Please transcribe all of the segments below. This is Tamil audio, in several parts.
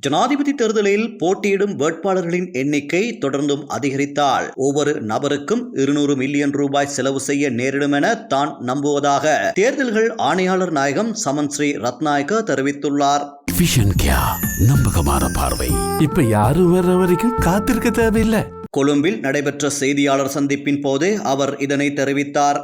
ஜனாதிபதி தேர்தலில் போட்டியிடும் வேட்பாளர்களின் எண்ணிக்கை தொடர்ந்தும் அதிகரித்தால் ஒவ்வொரு நபருக்கும் இருநூறு மில்லியன் ரூபாய் செலவு செய்ய நேரிடும் என தான் நம்புவதாக தேர்தல்கள் ஆணையாளர் நாயகம் சமன் ஸ்ரீ ரத்நாயக்க தெரிவித்துள்ளார். கியா நம்பகமான பார்வை. இப்ப யாரும் வர்ற வரைக்கும் காத்திருக்க தேவையில்லை. கொழும்பில் நடைபெற்ற செய்தியாளர் சந்திப்பின் போது அவர் இதனை தெரிவித்தார்.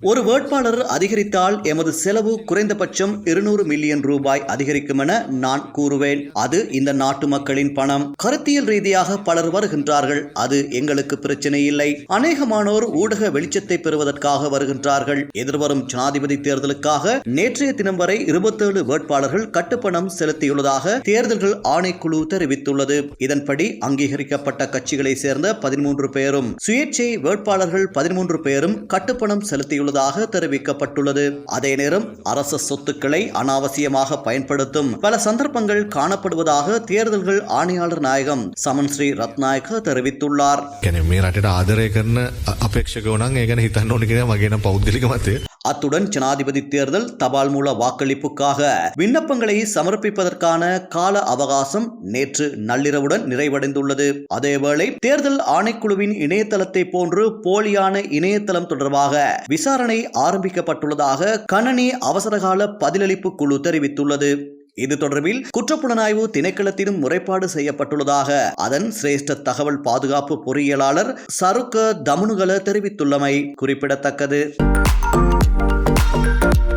ஒரு வேட்பாளர் அதிகரித்தால் எமது செலவு குறைந்தபட்சம் இருநூறு மில்லியன் ரூபாய் அதிகரிக்கும் என நான் கூறுவேன். அது இந்த நாட்டு மக்களின் பணம். கருத்தியல் ரீதியாக பலர் வருகின்றார்கள். அது எங்களுக்கு பிரச்சனை இல்லை. அநேகமானோர் ஊடக வெளிச்சத்தை பெறுவதற்காக வருகின்றார்கள். எதிர்வரும் ஜனாதிபதி தேர்தலுக்காக நேற்றைய தினம் வரை இருபத்தேழு வேட்பாளர்கள் கட்டுப்பணம் செலுத்தியுள்ளதாக தேர்தல்கள் ஆணைக்குழு தெரிவித்துள்ளது இதன்படி அங்கீகரிக்கப்பட்ட கட்சிகளை சேர்ந்த பதிமூன்று பேரும் சுயேட்சை வேட்பாளர்கள் பதிமூன்று பேரும் கட்டுப்பணம் செலுத்தியுள்ளதாக தெரிவிக்கப்பட்டுள்ளது அதே நேரம் அரச சொத்துக்களை அனாவசியமாக பயன்படுத்தும் பல சந்தர்ப்பங்கள் காணப்படுவதாக தேர்தல்கள் ஆணையாளர் நாயகம் சமன் ஸ்ரீ ரத்நாயக்க தெரிவித்துள்ளார் ගැන මේ රටට ආදරය කරන අ- අපේක්ෂක වනන් ඒ ගැන හිතන්න ඕනි කියෙන මගේන පෞද්ගලික මතය. அத்துடன் ஜனாதிபதி தேர்தல் தபால் மூல வாக்களிப்புக்காக விண்ணப்பங்களை சமர்ப்பிப்பதற்கான கால அவகாசம் நேற்று நள்ளிரவுடன் நிறைவடைந்துள்ளது. அதேவேளை தேர்தல் ஆணைக்குழுவின் இணையதளத்தை போன்று போலியான இணையதளம் தொடர்பாக விசாரணை ஆரம்பிக்கப்பட்டுள்ளதாக கணனி அவசரகால பதிலளிப்பு குழு தெரிவித்துள்ளது. இது தொடர்பில் குற்றப்புலனாய்வு திணைக்களத்திலும் முறைப்பாடு செய்யப்பட்டுள்ளதாக அதன் சிரேஷ்ட தகவல் பாதுகாப்பு பொறியியலாளர் சருக்க தமுனுகல தெரிவித்துள்ளமை குறிப்பிடத்தக்கது. you